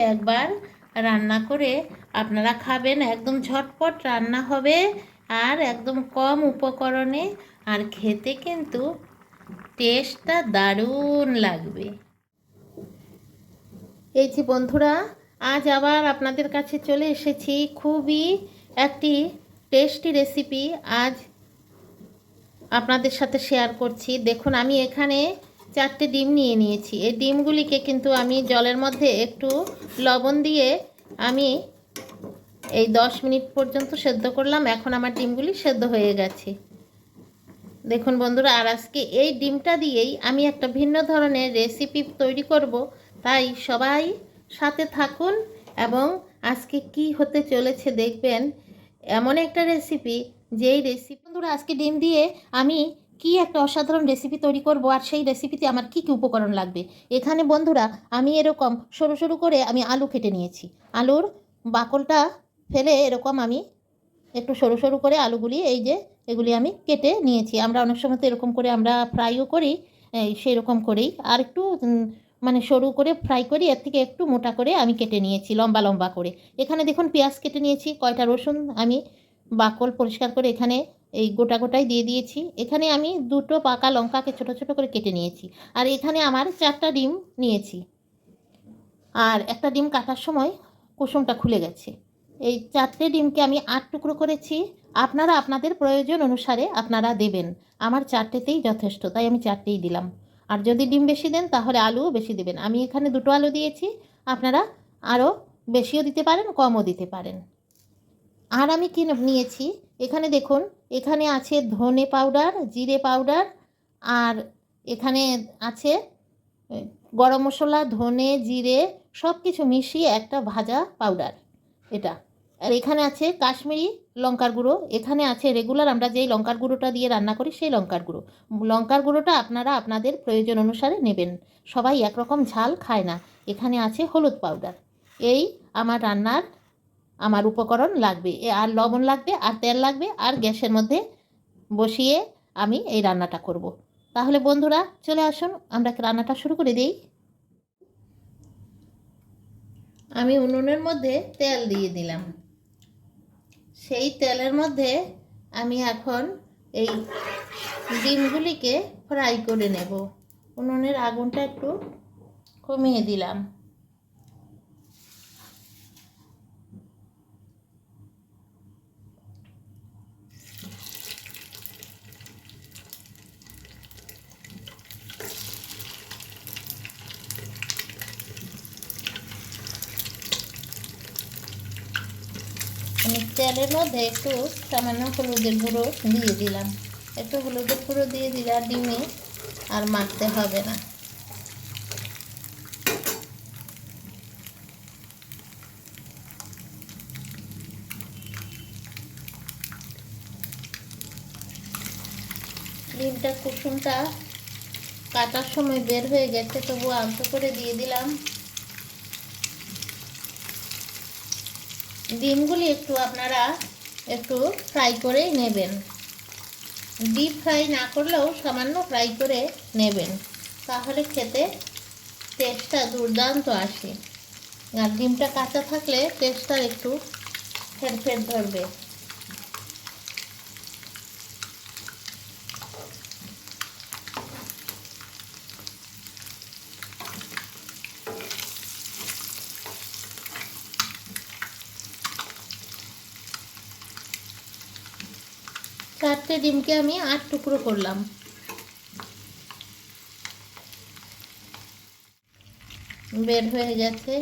একবার রান্না করে আপনারা খাবেন, একদম ঝটপট রান্না হবে আর একদম কম উপকরণে। আর খেতে কিন্তু টেস্টটা দারুণ লাগবে। এই যে বন্ধুরা, আজ আবার আপনাদের কাছে চলে এসেছি খুবই একটি টেস্টি রেসিপি। আজ আপনাদের সাথে শেয়ার করছি। দেখুন, আমি এখানে চারটে ডিম নিয়ে নিয়েছি। এই ডিমগুলিকে কিন্তু আমি জলের মধ্যে একটু লবণ দিয়ে আমি এই দশ মিনিট পর্যন্ত সেদ্ধ করলাম। এখন আমার ডিমগুলি সেদ্ধ হয়ে গেছে। দেখুন বন্ধুরা, আর আজকে এই ডিমটা দিয়েই আমি একটা ভিন্ন ধরনের রেসিপি তৈরি করব। তাই সবাই সাথে থাকুন এবং আজকে কি হতে চলেছে দেখবেন। এমন একটা রেসিপি, যেই রেসিপি বন্ধুরা, আজকে ডিম দিয়ে আমি কি একটা অসাধারণ রেসিপি তৈরি করব আর সেই রেসিপিতে আমার কি কি উপকরণ লাগবে? এখানে বন্ধুরা, আমি এরকম সরু সরু করে আমি আলু কেটে নিয়েছি। আলুর বাকলটা ফেলে এরকম আমি একটু সরু সরু করে আলুগুলি, এই যে এগুলি আমি কেটে নিয়েছি। আমরা অনেক সময় তো এরকম করে আমরা ফ্রাইও করি, এই সেরকম করেই। আর একটু মানে সরু করে ফ্রাই করি, এর থেকে একটু মোটা করে আমি কেটে নিয়েছি, লম্বা লম্বা করে। এখানে দেখুন পেঁয়াজ কেটে নিয়েছি, কয়টা রসুন আমি বাকল পরিষ্কার করে এখানে এই গোটা গোটাই দিয়ে দিয়েছি। এখানে আমি দুটো পাকা লঙ্কাকে ছোট ছোট করে কেটে নিয়েছি। আর এখানে আমার চারটা ডিম নিয়েছি। আর একটা ডিম কাটার সময় কুসুমটা খুলে গেছে। এই চারটে ডিমকে আমি আট টুকরো করেছি। আপনারা আপনাদের প্রয়োজন অনুসারে আপনারা দেবেন। আমার চারটেতেই যথেষ্ট, তাই আমি চারটেই দিলাম। আর যদি ডিম বেশি দেন, তাহলে আলুও বেশি দেবেন। আমি এখানে দুটো আলু দিয়েছি। আপনারা আরও বেশিও দিতে পারেন, কমও দিতে পারেন। আর আমি কি নিয়েছি? এখানে দেখুন, এখানে আছে ধনে পাউডার, জিরে পাউডার, আর এখানে আছে গরম মশলা, ধনে, জিরে সব কিছু মিশিয়ে একটা ভাজা পাউডার, এটা। আর এখানে আছে কাশ্মীরি লঙ্কার গুঁড়ো, এখানে আছে রেগুলার আমরা যেই লঙ্কার গুঁড়োটা দিয়ে রান্না করি সেই লঙ্কার গুঁড়ো। লঙ্কার গুঁড়োটা আপনারা আপনাদের প্রয়োজন অনুসারে নেবেন, সবাই একরকম ঝাল খায় না। এখানে আছে হলুদ পাউডার, এই আমার রান্নার আমার উপকরণ লাগবে। আর লবণ লাগবে, আর তেল লাগবে, আর গ্যাসের মধ্যে বসিয়ে আমি এই রান্নাটা করব। তাহলে বন্ধুরা, চলে আসুন, আমরা রান্নাটা শুরু করে দিই? আমি উনুনের মধ্যে তেল দিয়ে দিলাম। সেই তেলের মধ্যে আমি এখন এই ডিমগুলিকে ফ্রাই করে নেব। উনুনের আগুনটা একটু কমিয়ে দিলাম আমি তেলের মধ্যে একটু সামান্য হলুদের গুঁড়ো দিয়ে দিলাম। একটু হলুদের গুঁড়ো দিয়ে দিলে আর ডিমে আর মাখতে হবে না। ডিমটা কুসুমটা কাটার সময় বের হয়ে গেছে তবু আলতো করে দিয়ে দিলাম। ডিমগুলি একটু আপনারা একটু ফ্রাই করে নেবেন। ডিপ ফ্রাই না করলেও সামান্য ফ্রাই করে নেবেন। তাহলে খেতে টেস্টটা দুর্দান্ত আসে। আর ডিমটা কাঁচা থাকলে টেস্টটা একটু ফের ফের ধরবে। চারটে ডিমকে আমি আট টুকরো করলাম। বের হয়ে গেছে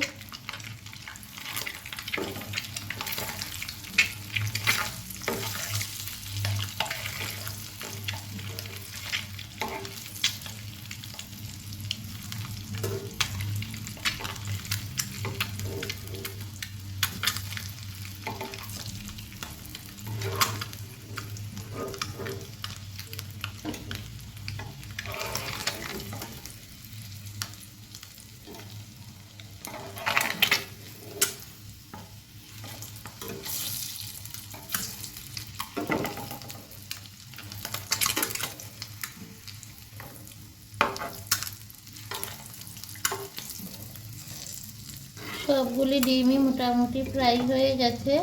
সবগুলি ডিমই মোটামুটি ফ্রাই হয়ে গেছে।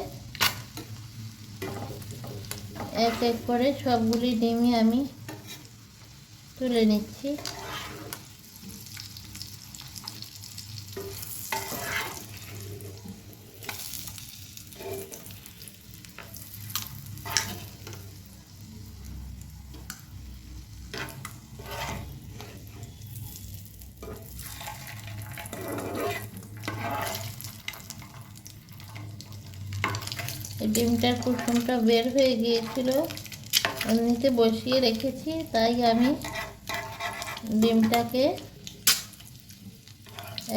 এক এক করে সবগুলি ডিমই আমি তুলে নিচ্ছি। এই ডিমটার কুসুমটা বের হয়ে গিয়েছিল। এমনিতে বসিয়ে রেখেছি, তাই আমি ডিমটাকে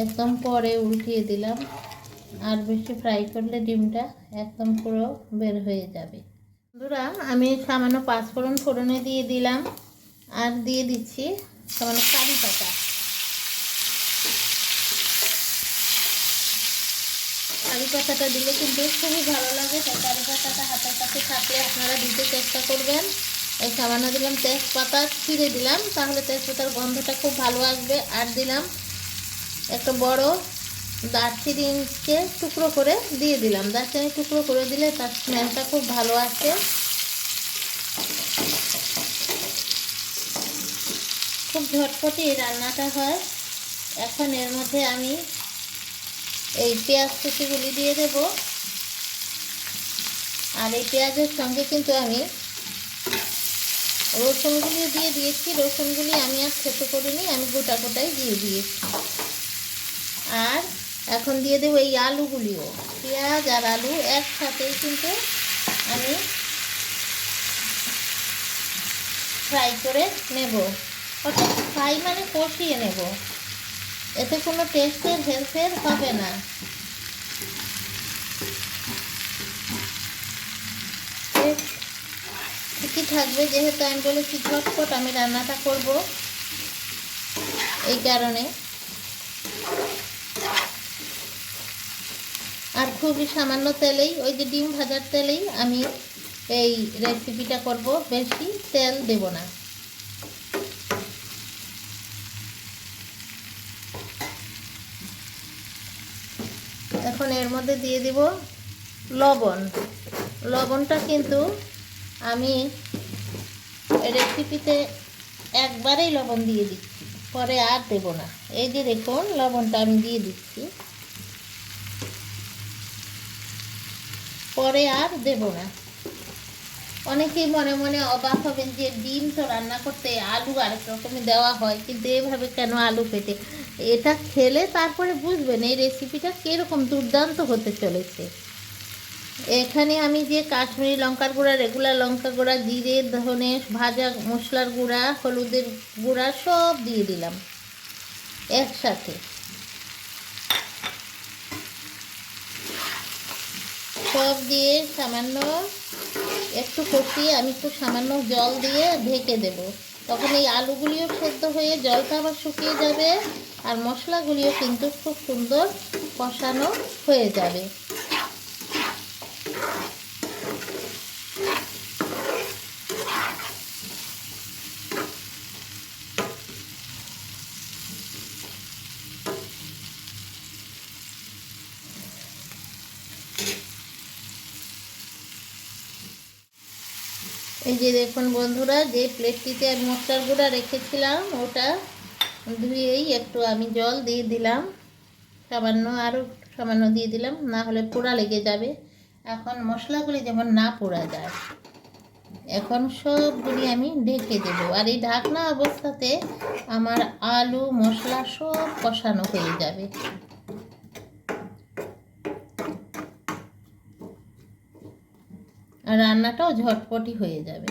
একদম পরে উল্টিয়ে দিলাম। আর বেশি ফ্রাই করলে ডিমটা একদম পুরো বের হয়ে যাবে। বন্ধুরা, আমি সামান্য পাঁচফোড়ন ফোড়নে দিয়ে দিলাম। আর দিয়ে দিচ্ছি সামান্য কারি পাতা। কারি পাতাটা দিলে কিন্তু খুবই ভালো লাগে। তাই কারি পাতাটা হাতের কাছে থাকলে আপনারা দিতে চেষ্টা করবেন। এই সামান্য দিলাম তেজপাতা ছিঁড়ে দিলাম, তাহলে তেজপাতার গন্ধটা খুব ভালো আসবে। আর দিলাম একটা বড় দারচিনিকে টুকরো করে দিয়ে দিলাম। দারচিনি টুকরো করে দিলে তার স্মেলটা খুব ভালো আসে। খুব ঝটপটি রান্নাটা হয়। এখন এর মধ্যে আমি এই পেঁয়াজ কুচিগুলি দিয়ে দেব। আর এই পেঁয়াজের সঙ্গে কিন্তু আমি রসুনগুলিও দিয়ে দিয়েছি। রসুনগুলি আমি আর ছোটো করিনি, আমি গোটা গোটাই দিয়ে দিয়েছি। আর এখন দিয়ে দেবো এই আলুগুলিও। পেঁয়াজ আর আলু একসাথেই কিন্তু আমি ফ্রাই করে নেব। অর্থাৎ ফ্রাই মানে কষিয়ে নেব। এতে কোনো টেস্টের হেলফের হবে না। ঠিকই থাকবে, যেহেতু আমি বলেছি ঝটপট আমি রান্নাটা করব এই কারণে। আর খুবই সামান্য তেলেই, ওই যে ডিম ভাজার তেলেই আমি এই রেসিপিটা করব, বেশি তেল দেব না। এখন এর মধ্যে দিয়ে দিব লবণ। লবণটা কিন্তু আমি রেসিপিতে একবারেই লবণ দিয়ে দিচ্ছি, পরে আর দেব না। এই যে দেখুন, লবণটা আমি দিয়ে দিচ্ছি। পরে আর দেব না। অনেকেই মনে মনে অবাক হবেন যে ডিম তো রান্না করতে আলু আরেক রকমের দেওয়া হয়, কিন্তু এভাবে কেন আলু পেটে এটা খেলে তারপরে বুঝবেন এই রেসিপিটা কীরকম দুর্দান্ত হতে চলেছে। এখানে আমি যে কাশ্মীরি লঙ্কার গুঁড়া রেগুলার লঙ্কা গুঁড়া, জিরে, ধনে, ভাজা মশলার গুঁড়া, হলুদের গুঁড়া সব দিয়ে দিলাম একসাথে। সব দিয়ে সামান্য একটু কষিয়ে আমি একটু সামান্য জল দিয়ে ঢেকে দেব। তখন এই আলুগুলিও সেদ্ধ হয়ে জলটা আবার শুকিয়ে যাবে। আর মশলাগুলিও কিন্তু খুব সুন্দর কষানো হয়ে যাবে। এই যে দেখুন বন্ধুরা, যে প্লেটটিতে আমি মশলার গুঁড়া রেখেছিলাম, ওটা ধুয়েই একটু আমি জল দিয়ে দিলাম। সামান্য আরও সামান্য দিয়ে দিলাম, না হলে পোড়া লেগে যাবে। এখন মশলাগুলি যেমন না পোড়া যায়, এখন সবগুলি আমি ঢেকে দেবো। আর এই ঢাকনা অবস্থাতে আমার আলু, মশলা সব কষানো হয়ে যাবে। আর রান্নাটাও ঝটপটি হয়ে যাবে।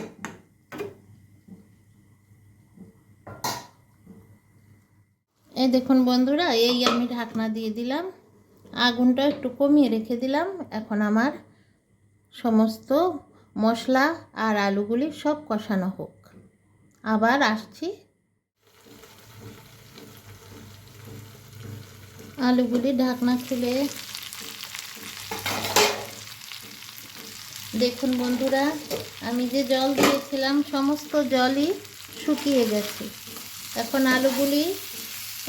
এই দেখুন বন্ধুরা, এই আমি ঢাকনা দিয়ে দিলাম। আগুনটা একটু কমিয়ে রেখে দিলাম। এখন আমার সমস্ত মশলা আর আলুগুলি সব কষানো হোক। আবার আসছি। আলুগুলি ঢাকনা খুলে দেখুন বন্ধুরা, আমি যে জল দিয়েছিলাম, সমস্ত জলই শুকিয়ে গেছে। এখন আলুগুলি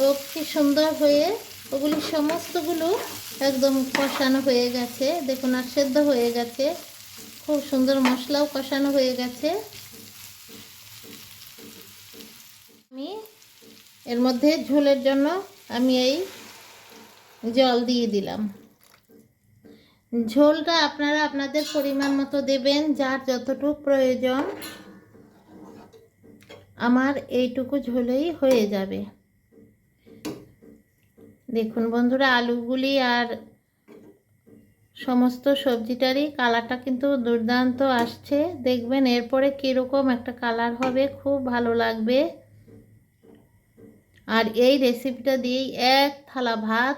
ও কি সুন্দর হয়ে ওগুলি সমস্তগুলো একদম কষানো হয়ে গেছে। দেখুন, আর সেদ্ধ হয়ে গেছে। খুব সুন্দর মশলাও কষানো হয়ে গেছে। আমি এর মধ্যে ঝোলের জন্য আমি এই জল দিয়ে দিলাম। ঝোলটা আপনারা আপনাদের পরিমাণ মতো দেবেন, যার যতটুকু প্রয়োজন। আমার এইটুকু ঝোলেই হয়ে যাবে। দেখুন বন্ধুরা, আলুগুলি আর সমস্ত সবজিটারই কালারটা কিন্তু দুর্দান্ত আসছে। দেখবেন এরপরে কীরকম একটা কালার হবে, খুব ভালো লাগবে। আর এই রেসিপিটা দিয়েই এক থালা ভাত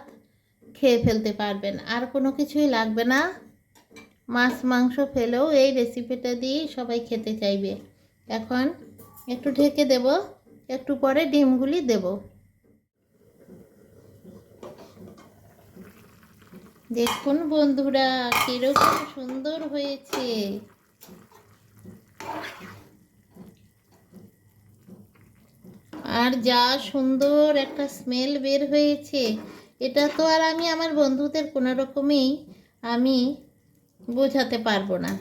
খেয়ে ফেলতে পারবেন, আর কোনো কিছুই লাগবে না। মাছ, মাংস ফেলেও এই রেসিপিটা দিয়েই সবাই খেতে চাইবে। এখন একটু ঢেকে দেব, একটু পরে ডিমগুলি দেব। দেখুন বন্ধুরা, কীরকম সুন্দর হয়েছে। আর যা সুন্দর একটা স্মেল বের হয়েছে, এটা তো আর আমি আমার বন্ধুদের কোনো রকমেই আমি বোঝাতে পারব না।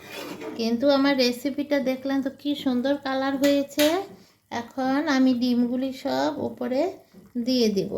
কিন্তু আমার রেসিপিটা দেখলেন তো কি সুন্দর কালার হয়েছে। এখন আমি ডিমগুলি সব উপরে দিয়ে দিব।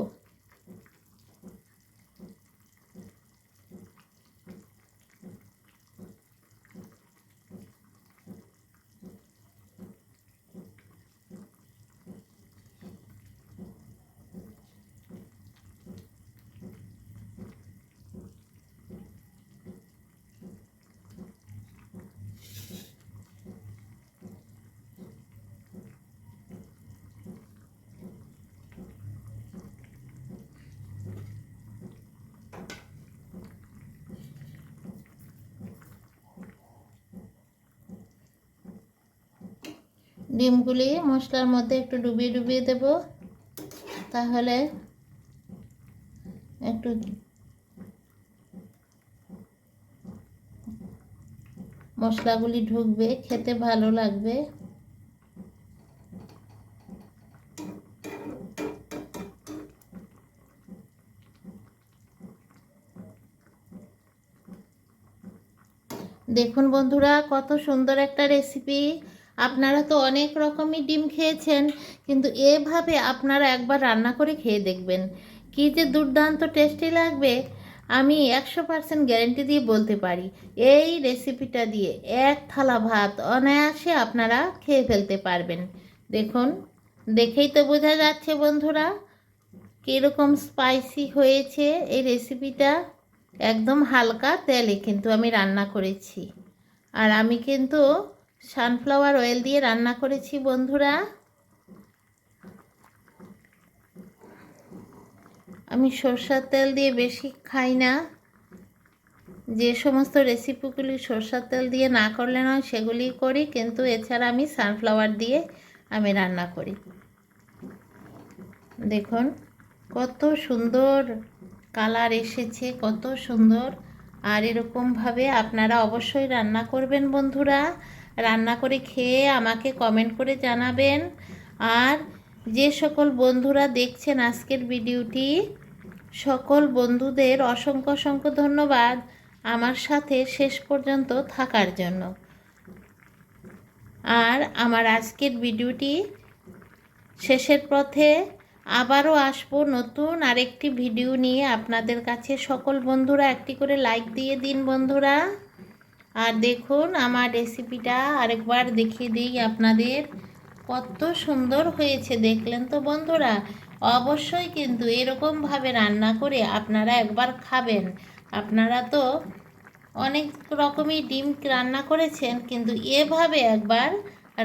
ডিমগুলি মশলার মধ্যে একটু ডুবিয়ে ডুবিয়ে দেব। তাহলে একটু মশলাগুলি ঢুকবে, খেতে ভালো লাগবে। দেখুন বন্ধুরা, কত সুন্দর একটা রেসিপি। আপনারা তো অনেক রকমই ডিম খেয়েছেন, কিন্তু এভাবে আপনারা একবার রান্না করে খেয়ে দেখবেন। কী যে দুর্দান্ত টেস্টি লাগবে, আমি একশো পার্সেন্ট গ্যারেন্টি দিয়ে বলতে পারি। এই রেসিপিটা দিয়ে এক থালা ভাত অনায়াসে আপনারা খেয়ে ফেলতে পারবেন। দেখুন, দেখেই তো বোঝা যাচ্ছে বন্ধুরা, কীরকম স্পাইসি হয়েছে এই রেসিপিটা। একদম হালকা তেলে কিন্তু আমি রান্না করেছি। আর আমি কিন্তু সানফ্লাওয়ার অয়েল দিয়ে রান্না করেছি, বন্ধুরা। আমি সরষার তেল দিয়ে বেশি খাই না। যে সমস্ত রেসিপিগুলি সরষার তেল দিয়ে না করলে নয়, সেগুলি করি, কিন্তু এছাড়া আমি সানফ্লাওয়ার দিয়ে আমি রান্না করি। দেখুন, কত সুন্দর কালার এসেছে, কত সুন্দর। আর এরকমভাবে আপনারা অবশ্যই রান্না করবেন, বন্ধুরা। রান্না করে খেয়ে আমাকে কমেন্ট করে জানাবেন। আর যে সকল বন্ধুরা দেখছেন আজকের ভিডিওটি, সকল বন্ধুদের অসংখ্য অসংখ্য ধন্যবাদ আমার সাথে শেষ পর্যন্ত থাকার জন্য। আর আমার আজকের ভিডিওটি শেষের পথে আবারও আসব নতুন আরেকটি ভিডিও নিয়ে। আপনাদের কাছে সকল বন্ধুরা একটি করে লাইক দিয়ে দিন বন্ধুরা। আর দেখুন, আমার রেসিপিটা আরেকবার দেখিয়ে দিই আপনাদের। কত সুন্দর হয়েছে, দেখলেন তো বন্ধুরা? অবশ্যই কিন্তু এরকমভাবে রান্না করে আপনারা একবার খাবেন। আপনারা তো অনেক রকমই ডিম রান্না করেছেন, কিন্তু এভাবে একবার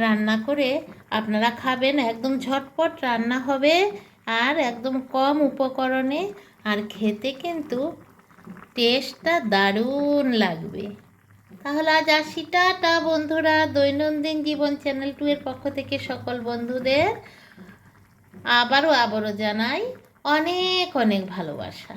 রান্না করে আপনারা খাবেন। একদম ঝটপট রান্না হবে আর একদম কম উপকরণে। আর খেতে কিন্তু টেস্টটা দারুণ লাগবে। তাহলে আজ আসি, টাটা বন্ধুরা। দৈনন্দিন জীবন চ্যানেল টু এর পক্ষ থেকে সকল বন্ধুদের আবারও আবারও জানাই অনেক অনেক ভালোবাসা।